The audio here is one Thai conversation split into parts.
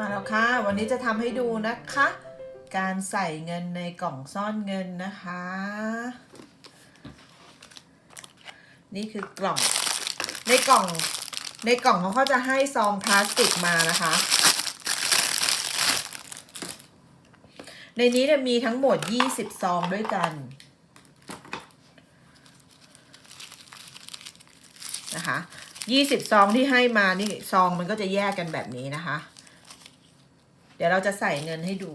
มาแล้วค่ะ วันนี้จะทำให้ดูนะคะ การใส่เงินในกล่องซ่อนเงินนะคะ นี่คือกล่อง ในกล่อง ในกล่องเขาก็จะให้ซองพลาสติกมานะคะ ในนี้เนี่ยมีทั้งหมด 20 ซองด้วยกันนะคะ20ซองที่ให้มานี่ซองมันก็จะแยกกันแบบนี้นะคะ ดี๋ยวเราจะใส่เงินให้ดู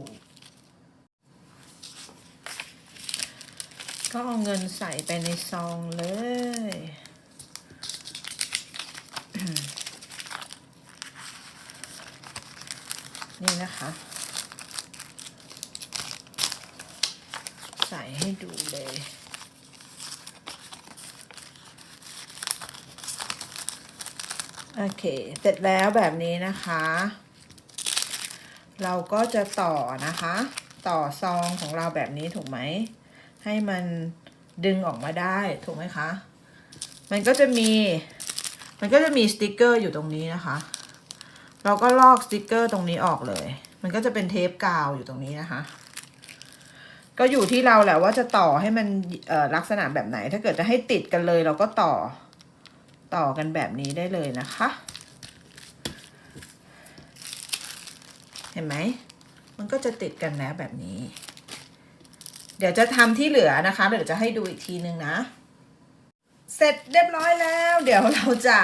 ก็เอาเงินใส่ไปในซองเลย นี่นะคะ ใส่ให้ดูเลยโอเค เสร็จแล้วแบบนี้นะคะ เราก็จะต่อนะคะ ต่อซองของเราแบบนี้ถูกไหม ให้มันดึงออกมาได้ถูกไหมคะ มันก็จะมี มันก็จะมีสติกเกอร์อยู่ตรงนี้นะคะ เราก็ลอกสติกเกอร์ตรงนี้ออกเลย มันก็จะเป็นเทปกาวอยู่ตรงนี้นะคะ ก็อยู่ที่เราแหละว่าจะต่อให้มันลักษณะแบบไหน ถ้าเกิดจะให้ติดกันเลย เราก็ต่อต่อกันแบบนี้ได้เลยนะคะ เห็นไหม มันก็จะติดกันแล้วแบบนี้ เดี๋ยวจะทำที่เหลือนะคะ เดี๋ยวจะให้ดูอีกทีนึงนะ เสร็จเรียบร้อยแล้ว เดี๋ยวเราจะ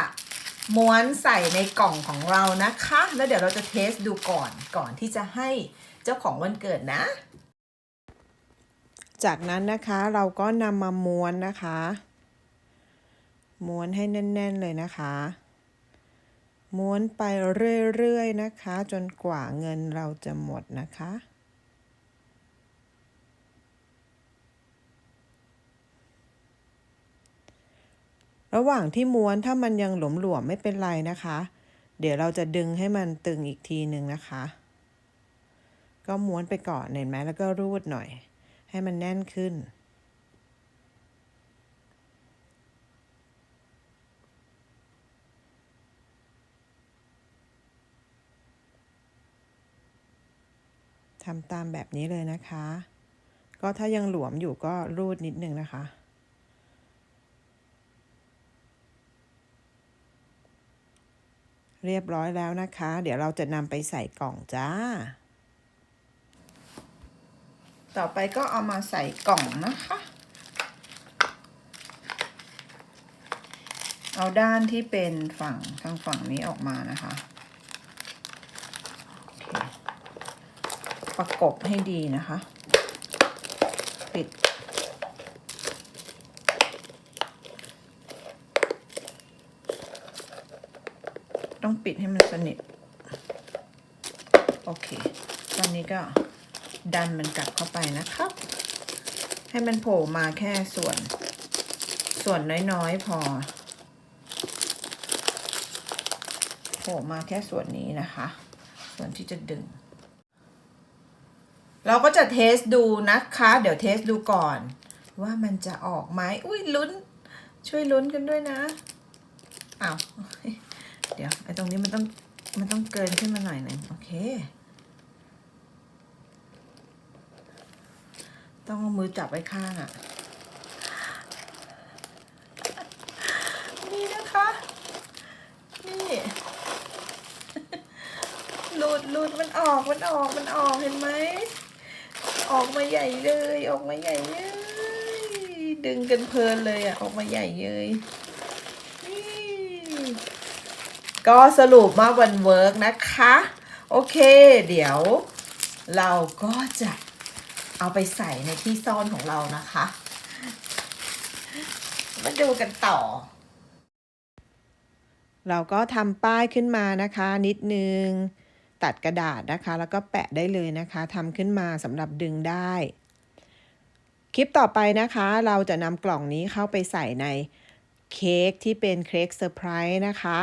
ม้วนใส่ในกล่องของเรานะคะ แล้วเดี๋ยวเราจะเทสดูก่อนก่อนที่จะให้เจ้าของวันเกิดนะ จากนั้นนะคะเราก็นำมาม้วนนะคะ ม้วนให้แน่น ๆ เลยนะคะ ม้วนไปเรื่อยๆนะคะ จนกว่าเงินเราจะหมดนะคะ ระหว่างที่ม้วนถ้ามันยังหลวมๆไม่เป็นไรนะคะ เดี๋ยวเราจะดึงให้มันตึงอีกทีหนึ่งนะคะ ก็ม้วนไปก่อนเห็นไหมแล้วก็รูดหน่อย ให้มันแน่นขึ้น ทำตามแบบนี้เลยนะคะ ก็ถ้ายังหลวมอยู่ก็รูดนิดนึงนะคะ เรียบร้อยแล้วนะคะ เดี๋ยวเราจะนำไปใส่กล่องจ้า ต่อไปก็เอามาใส่กล่องนะคะ เอาด้านที่เป็นฝั่งทางฝั่งนี้ออกมานะคะโอเค ประกบให้ดีนะคะ ปิด ต้องปิดให้มันสนิท โอเค ตอนนี้ก็ดันมันกลับเข้าไปนะครับ ให้มันโผล่มาแค่ส่วน ส่วนน้อยๆพอ โผล่มาแค่ส่วนนี้นะคะ ส่วนที่จะดึง เราก็จะเทสดูนะคะ เดี๋ยวเทสดูก่อน ว่ามันจะออกไหมอุ้ยลุ้น ช่วยลุ้นกันด้วยนะอ้าวเดี๋ยวไอ้ตรงนี้มันต้องมันต้องเกินขึ้นมาหน่อยหนึ่งโอเค ต้องเอามือจับไว้ข้างอะ่ะนี่นะคะ นี่หลุดหลุดมันออกมันออกมันออกเห็นไหม ออกมาใหญ่เลย ออกมาใหญ่เลยดึงกันเพลินเลยอะ ออกมาใหญ่เลยนี่ก็สรุปมาวันเวิร์กนะคะ โอเค เดี๋ยวเราก็จะเอาไปใส่ในที่ซ่อนของเรานะคะ มาดูกันต่อ เราก็ทำป้ายขึ้นมานะคะนิดนึง ตัดกระดาษนะคะ แล้วก็แปะได้เลยนะคะทำขึ้นมาสำหรับดึงได้ คลิปต่อไปนะคะ เราจะนำกล่องนี้เข้าไปใส่ในเค้กที่เป็นเค้กเซอร์ไพรส์นะคะ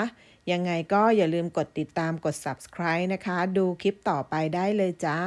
ยังไงก็อย่าลืมกดติดตามกด subscribe นะคะ ดูคลิปต่อไปได้เลยจ้า